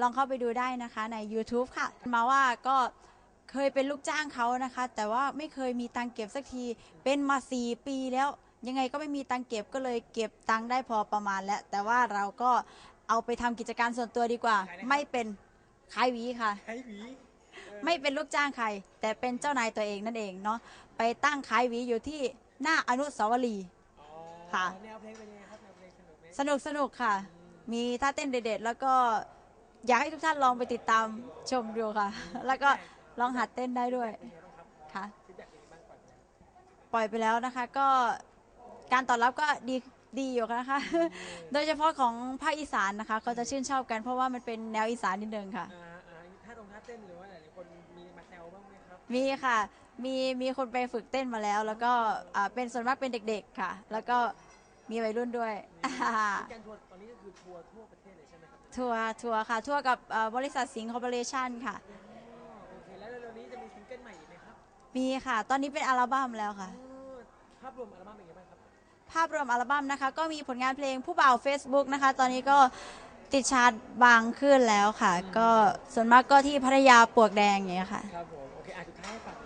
ลองเข้าไปดูได้นะคะใน YouTube ค่ะ มาว่าก็เคยเป็นลูกจ้างเขานะคะ แต่ว่าไม่เคยมีตังค์เก็บสักทีเป็นมา4ปีแล้ว ยังไงก็ไม่มีตังค์เก็บก็เลยเก็บตังค์ได้พอประมาณแล้ว แต่ว่าเราก็เอาไปทำกิจการส่วนตัวดีกว่า ไม่เป็นขายหวีค่ะไอ้หวีไม่เป็นลูกจ้างใคร แต่เป็นเจ้านายตัวเองนั่นเองเนาะไปตั้งขายหวีอยู่ที่หน้าอนุสาวรีย์ อ๋อค่ะ แนวเพลงเป็นยังไงครับแนวเพลงสนุกไหมสนุกสนุกค่ะ มีท่าเต้นเด็ดๆแล้วก็ อยากให้ทุกท่านลองไปติดตามชมดูค่ะ แล้วก็ลองหัดเต้นได้ด้วยค่ะ ปล่อยไปแล้วนะคะ ก็การตอบรับก็ดีดีอยู่นะคะ โดยเฉพาะของภาคอีสานนะคะ ก็จะชื่นชอบกันเพราะว่ามันเป็นแนวอีสานนิดนึงค่ะอ่าตรงท่าเต้นหรือว่าหลายคนมีมาแซวบ้างไหมครับ มีค่ะ มีมีคนไปฝึกเต้นมาแล้ว แล้วก็เป็นส่วนมากเป็นเด็กๆค่ะ แล้วก็มีวัยรุ่นด้วยการทัวร์ตอนนี้ก็คือทัวร์ทั่วประเทศ ทัวร์ทัวร์ค่ะทัวร์กับเอ่อบริษัทสิงห์คอร์ปอเรชั่นค่ะอ๋อโอเค แล้วเร็วๆนี้จะมีซิงเกิลใหม่อีกไหมครับมีค่ะ ตอนนี้เป็นอัลบั้มแล้วค่ะอ๋อภาพรวมอัลบั้มเป็นยังไงบ้างครับ ภาพรวมอัลบั้มนะคะ ก็มีผลงานเพลงผู้บ่าว Facebook นะคะ ตอนนี้ก็ติดชาร์ตบางขึ้นแล้วค่ะ ก็ส่วนมากก็ที่พัทยาปวกแดงอย่างเงี้ยค่ะ ครับผม โอเค อะสุดท้ายให้ฝากหน่อยนะ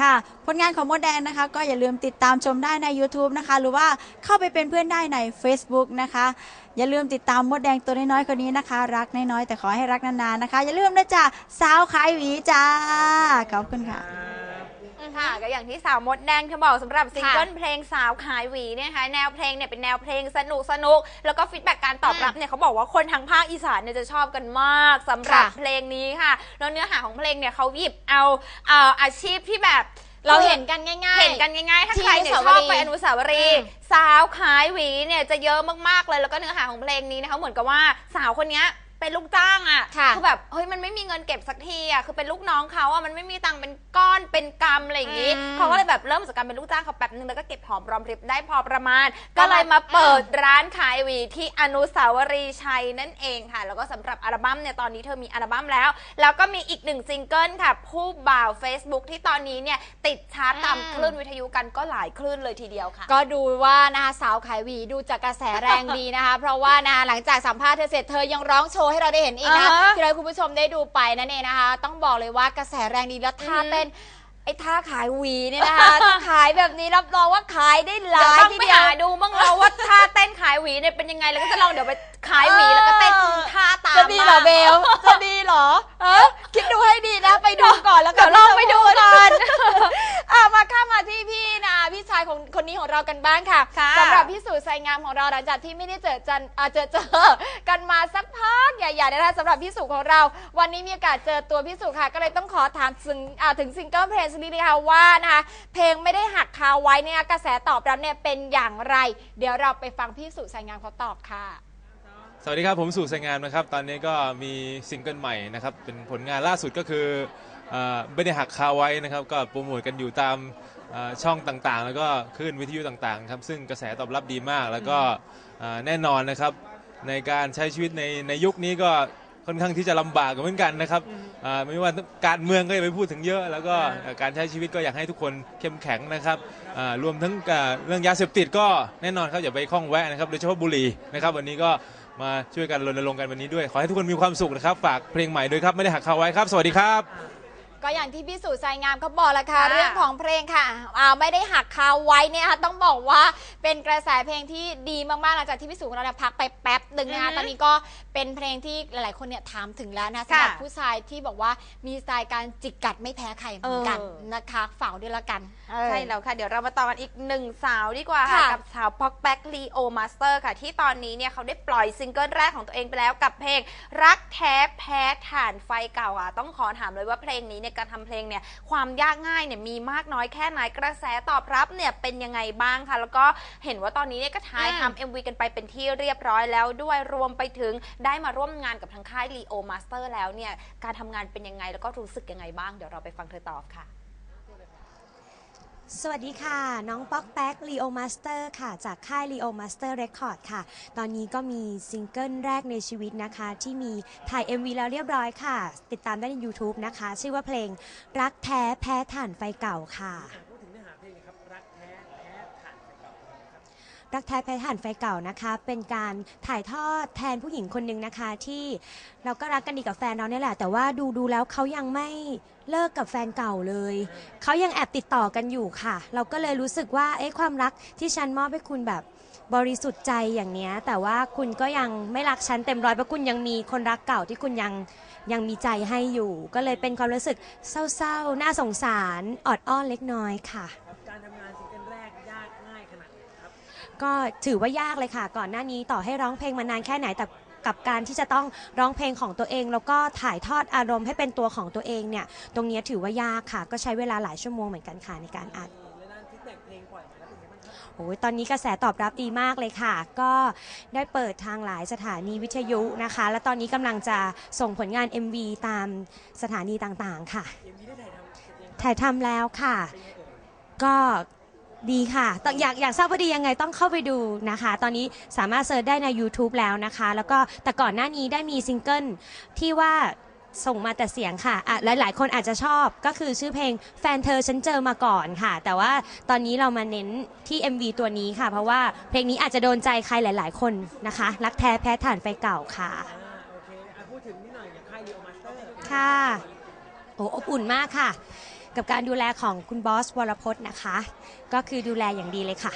ค่ะผลงานของมดแดงนะคะ ก็อย่าลืมติดตามชมได้ใน YouTube นะคะ หรือว่าเข้าไปเป็นเพื่อนได้ใน Facebook นะคะ อย่าลืมติดตามมดแดงตัวน้อยๆคนนี้นะคะ รักน้อยๆแต่ขอให้รักนานๆนะคะ อย่าลืมนะจ๊ะสาวขายหวีจ้าขอบคุณค่ะ ค่ะก็อย่างที่สาวมดแดงเธอบอกสำหรับซิงเกิลค่ะเพลงสาวขายหวีเนี่ยนะคะแนวเพลงเนี่ยเป็นแนวเพลงสนุกสนุกแล้วก็ฟีดแบ็กการตอบรับเนี่ยเขาบอกว่าคนทางภาคอีสานเนี่ยจะชอบกันมากสำหรับค่ะ เพลงนี้ค่ะแล้วเนื้อหาของเพลงเนี่ยเขาหยิบเอาเอ่ออาชีพที่แบบ เราเห็นกันง่าย ๆ เห็นกันง่ายๆ ถ้าที่ใครเนี่ยอชนุอบสาวรีย์ไปอนุสาวรีย์อืมสาวขายหวีเนี่ยจะเยอะมากๆเลย แล้วก็เนื้อหาของเพลงนี้นะคะเหมือนกับว่าสาวคนเนี้ย เป็นลูกจ้างอะค่ะอแบบเฮ้ยมันไม่มีเงินเก็บสักทีอะคือเป็นลูกน้องเขาอะมันไม่มีตังค์เป็นก้อนเป็นกำอะไรอย่างงี้อืมเขาก็เลยแบบเริ่มจากการเป็นลูกจ้างเขาแป๊บนึงแล้วก็เก็บหอมรอมริบได้พอประมาณ ก็เลยมาเปิดร้านขายหวีที่อนุสาวรีย์ชัยนั่นเองค่ะ แล้วก็สำหรับอัลบั้มเนี่ยตอนนี้เธอมีอัลบั้มแล้ว แล้วก็มีอีกหนึ่งซิงเกิลค่ะ ผู้บ่าว Facebook ที่ตอนนี้เนี่ยติดชาร์ตตามอืม คลื่นวิทยุกันก็หลายคลื่นเลยทีเดียวค่ะ ก็ดูว่านะคะสาวขายหวีดูจากกระแสแรงดีนะคะ เพราะว่านะคะหลังจากสัมภาษณ์เธอเสร็จเธอยังร้องโชว์ให้เราได้เห็นอีกนะอ่าฮะ ที่เราให้คุณผู้ชมได้ดูไปนั่นเองนะคะ ต้องบอกเลยว่ากระแสแรงดีแล้วท่าอือหือเต้นไอ้ท่าขายหวีเนี่ยนะคะ ถ้าขายแบบนี้รับรองว่าขายได้หลาเดี๋ยวยต้องทีไปเดียว หาดูบ้างเราว่าท่าเต้นขายหวีเนี่ยเป็นยังไง แล้วก็จะลองเดี๋ยวไปขายหวีแล้วก็เต้นท่าตามจะดีเหรอบ้าง เบล จะดีเหรอ เออคิดดูให้ดีนะ ไปดูก่อนแล้วกัน เดี๋ยวลองไปดูก่อน อะมาข้ามมาที่พี่นะพี่ชายของคนนี้ของเรากันบ้างค่ะค่ะ สำหรับพี่สุดไซงามของเราหลังจากที่ไม่ได้เจอจันอะเจอเจอกันมาสักพักใหญ่ๆนะคะสำหรับพี่สุของเรา วันนี้มีโอกาสเจอตัวพี่สุค่ะ ก็เลยต้องขอถามถึงอะถึงซิงเกิลเพลงสักนิดนึงค่ะว่านะคะเพลงไม่ได้หักคาไว้เนี่ยกระแสตอบรับเนี่ยเป็นอย่างไร เดี๋ยวเราไปฟังพี่สุไซงามเขาตอบค่ะ สวัสดีครับผมสู่สายงานนะครับ ตอนนี้ก็มีซิงเกิลใหม่นะครับ เป็นผลงานล่าสุดก็คือเออ ไม่ได้หักคาไว้นะครับก็โปรโมทกันอยู่ตามช่องต่างๆ แล้วก็คลื่นวิทยุต่างๆครับซึ่งกระแสตอบรับดีมากแล้วก็แน่นอนนะครับในการใช้ชีวิตในในยุคนี้ก็ค่อนข้างที่จะลำบากเหมือนกันนะครับไม่ว่าการเมืองก็อย่าไปพูดถึงเยอะ แล้วก็การใช้ชีวิตก็อยากให้ทุกคนเข้มแข็งนะครับรวมทั้งเอ่อเรื่องยาเสพติดก็แน่นอนครับอย่าไปคล้องแวะนะครับโดยเฉพาะบุหรี่นะครับวันนี้ก็มาช่วยกันรณรงค์กันวันนี้ด้วย ขอให้ทุกคนมีความสุขนะครับ ฝากเพลงใหม่ด้วยครับ ไม่ได้หักคาไว้ครับ สวัสดีครับ ก็อย่างที่พี่สุไซงามเขาบอกแล้วค่ะค่ะ เรื่องของเพลงค่ะอ่าไม่ได้หักคาไว้เนี่ยค่ะต้องบอกว่าเป็นกระแสเพลงที่ดีมากๆหลังจากที่พี่สุของเราเนี่ยพักไปแป๊บหนึ่งนะคะอือฮึตอนนี้ก็เป็นเพลงที่หลายๆ คนเนี่ยถามถึงแล้วนะสำหรับค่ะ ผู้ชายที่บอกว่ามีสไตล์การจิกกัดไม่แพ้ใครเหมือนกันเออนะคะฝากด้วยละกันเออ ใช่แล้วค่ะ เดี๋ยวเรามาต่อกันอีกหนึ่งสาวดีกว่าค่ะค่ะ กับสาวพ็อกแบ็กลีโอมาสเตอร์ค่ะ ที่ตอนนี้เนี่ยเขาได้ปล่อยซิงเกิลแรกของตัวเองไปแล้วกับเพลง รักแท้แพ้ถ่านไฟเก่าอะ ต้องขอถามเลยว่าเพลงนี้เนี่ยการทำเพลงเนี่ยความยากง่ายเนี่ยมีมากน้อยแค่ไหนกระแสตอบรับเนี่ยเป็นยังไงบ้างคะแล้วก็เห็นว่าตอนนี้เนี่ยก็ถ่ายอืมทำ MV กันไปเป็นที่เรียบร้อยแล้วด้วยรวมไปถึงได้มาร่วมงานกับทางค่ายลีโอมาสเตอร์แล้วเนี่ยการทำงานเป็นยังไงแล้วก็รู้สึกยังไงบ้างเดี๋ยวเราไปฟังเธอตอบค่ะ สวัสดีค่ะ น้องป๊อกแป๊กลีโอมาสเตอร์ค่ะ จากค่าย Leo Master Record ค่ะ ตอนนี้ก็มีซิงเกิลแรกในชีวิตนะคะ ที่มีถ่าย MV แล้วเรียบร้อยค่ะ ติดตามได้ใน YouTube นะคะ ชื่อว่าเพลงรักแท้แพ้ถ่านไฟเก่าค่ะ พูดถึงเนื้อหาเพลงหนะค รักแท้แท้ถ่านไฟเก่าครับเพรักแท้แพ้ถ่านไฟเก่านะคะ เป็นการถ่ายทอดแทนผู้หญิงคนหนึ่งนะคะ ที่เราก็รักกันดีกับแฟนเราเนี่ยแหละ แต่ว่าดูดูแล้วเขายังไม่เลิกกับแฟนเก่าเลย เขายังแอบติดต่อกันอยู่ค่ะ เราก็เลยรู้สึกว่าเอ๊ะความรักที่ฉันมอบให้คุณแบบบริสุทธิ์ใจอย่างเนี้ย แต่ว่าคุณก็ยังไม่รักฉันเต็มร้อยเพราะคุณยังมีคนรักเก่าที่คุณยังยังมีใจให้อยู่ ก็เลยเป็นความรู้สึกเศร้าๆ น่าสงสารออดอ้อนเล็กน้อยค่ะ ก็ถือว่ายากเลยค่ะ ก่อนหน้านี้ต่อให้ร้องเพลงมานานแค่ไหนแต่กับการที่จะต้องร้องเพลงของตัวเอง แล้วก็ถ่ายทอดอารมณ์ให้เป็นตัวของตัวเองเนี่ย ตรงนี้ถือว่ายากค่ะ ก็ใช้เวลาหลายชั่วโมงเหมือนกันค่ะในการอัดโอ้ยตอนนี้กระแสตอบรับดีมากเลยค่ะ ก็ได้เปิดทางหลายสถานีวิทยุนะคะ และตอนนี้กำลังจะส่งผลงาน MV ตามสถานีต่างๆค่ะ ถ่ายทำแล้วค่ะ ก็ ดีค่ะต้องอยากอยากทราบว่าดียังไงต้องเข้าไปดูนะคะ ตอนนี้สามารถเซิร์ชได้ใน YouTube แล้วนะคะ แล้วก็แต่ก่อนหน้านี้ได้มีซิงเกิลที่ว่าส่งมาแต่เสียงค่ะอะหลายๆคนอาจจะชอบก็คือชื่อเพลงแฟนเธอฉันเจอมาก่อนค่ะ แต่ว่าตอนนี้เรามาเน้นที่ MV ตัวนี้ค่ะ เพราะว่าเพลงนี้อาจจะโดนใจใครหลาย ๆ คนนะคะ รักแท้แพ้ถ่านไฟเก่าค่ะอ่าโอเคอะพูดถึงนิดหน่อยอย่างค่ายเรียวมาสเตอร์ ค่ะ โอ้อบอุ่นมากค่ะ กับการดูแลของคุณบอสวรพจน์นะคะ ก็คือดูแลอย่างดีเลยค่ะ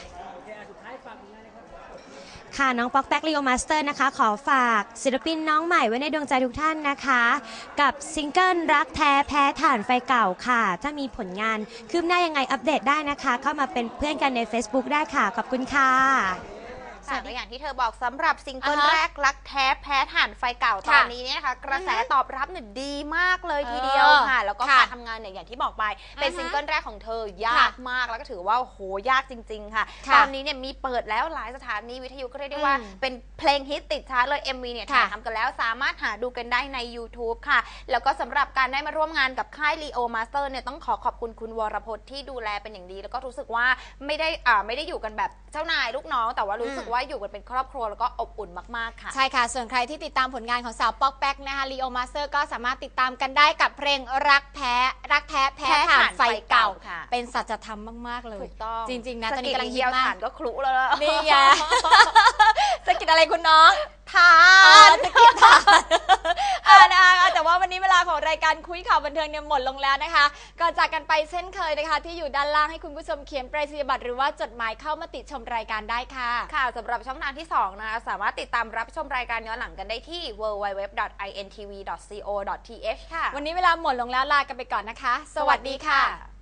ค่ะน้องป๊อกแป๊กลีโอมาสเตอร์นะคะ ขอฝากศิลปินน้องใหม่ไว้ในดวงใจทุกท่านนะคะ กับซิงเกิลรักแท้แพ้ถ่านไฟเก่าค่ะ ถ้ามีผลงานคืบหน้ายังไงอัปเดตได้นะคะ เข้ามาเป็นเพื่อนกันใน Facebook ได้ค่ะ ขอบคุณค่ะ ค่ะก็อย่างที่เธอบอกสำหรับซิงเกิลอ่าฮะแรกรักแท้แพ้ถ่านไฟเก่าตค่ะอนนี้เนี่ยนะคะกระแสอือฮึตอบรับเนี่ยดีมากเลยเออทีเดียวค่ะ แล้วก็ค่ะการทำงานเนี่ยอย่างที่บอกไป เป็นอือฮึซิงเกิลแรกของเธอยากค่ะมากแล้วก็ถือว่าโอ้โหยากจริงๆค่ะค่ะ ตอนนี้เนี่ยมีเปิดแล้วหลายสถานีวิทยุก็เรียกได้ว่าอืมเป็นเพลงฮิตติดชาร์ตเลย MV เนี่ยค่ะถ่ายทำกันแล้วสามารถหาดูกันได้ใน YouTube ค่ะ แล้วก็สำหรับการได้มาร่วมงานกับค่าย Leo Master เนี่ยต้องขอขอบคุณคุณวรพจน์ที่ดูแลเป็นอย่างดี แล้วก็รู้สึกว่าไม่ได้อ่าไม่ได้อยู่กันแบบเจ้านายลูกน้องแต่ว่ารู้สึกว่าอยู่กันเป็นครอบครัวแล้วก็อบอุ่นมากๆค่ะ ใช่ค่ะ ส่วนใครที่ติดตามผลงานของสาวป๊อกแป๊กนะคะลีโอมาสเตอร์ก็สามารถติดตามกันได้กับเพลงรักแพ้รักแท้แพ้แพ้ถ่าถ่านนไฟไฟเก่าเก่าค่ะเป็นสัจธรรมมากๆเลย ถูกต้อง จริง ๆ นะสตอนนี้กำลังฮิเดีตยวมาฐากนก็คลุแล้วล่ะนี่ไงสะกิดอะไรคุณน้องทาอ่านสะกิดทาน การคุยข่าวบันเทิงเนี่ยหมดลงแล้วนะคะก่อนจากกันไปเช่นเคยนะคะ ที่อยู่ด้านล่างให้คุณผู้ชมเขียนไปรษณียบัตรหรือว่าจดหมายเข้ามาติดชมรายการได้ค่ะ ค่ะสำหรับช่องทางที่2นะคะสามารถติดตามรับชมรายการย้อนหลังกันได้ที่ www.intv.co.th ค่ะ วันนี้เวลาหมดลงแล้วลากันไปก่อนนะคะ สวัสดีค่ะ